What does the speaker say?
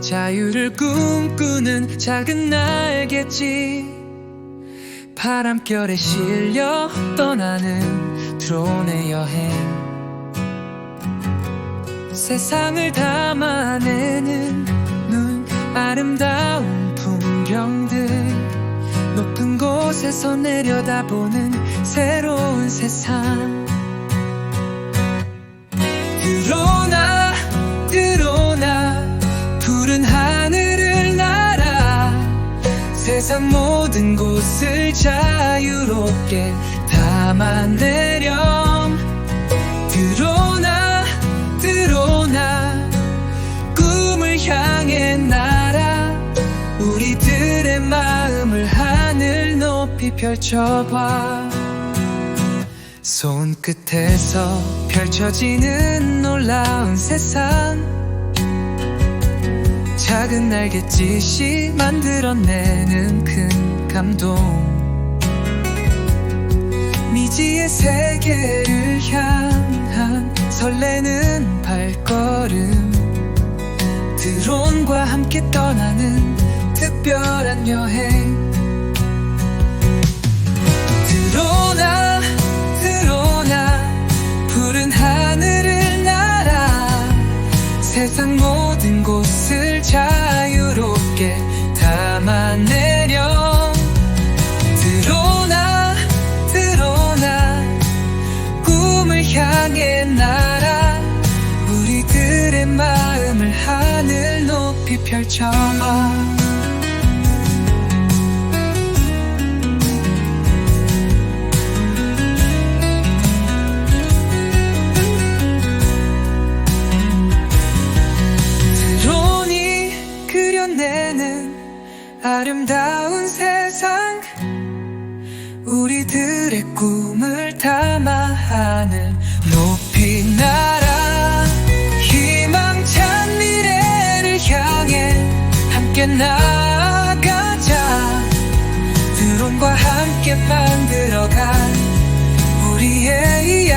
자유를 꿈꾸는 작은 날겠지. 바람결에 실려 떠나는 드론의 여행. 세상을 담아내는 눈 아름다운 풍경들. 높은 곳에서 내려다보는 새로운 세상 세상 모든 곳을 자유롭게 담아내렴. 드러나 드러나. 꿈을 향해 날아 우리들의 마음을 하늘 높이 펼쳐봐. 손끝에서 펼쳐지는 놀라운 세상 작은 날갯짓이 만들어내는 큰 감동. 미지의 세계를 향한 설레는 발걸음. 드론과 함께 떠나는 특별한 여행. 드러나 드러나 푸른 하늘을 날아 세상 모든 곳 을 자유롭게 담아내렴. 드러나 드러나. 꿈을 향해 날아. 우리들의 마음을 하늘 높이 펼쳐봐 아름다운 세상 우리들의 꿈을 담아 하늘 높이 날아 희망찬 미래를 향해 함께 나아가자. 드론과 함께 만들어간 우리의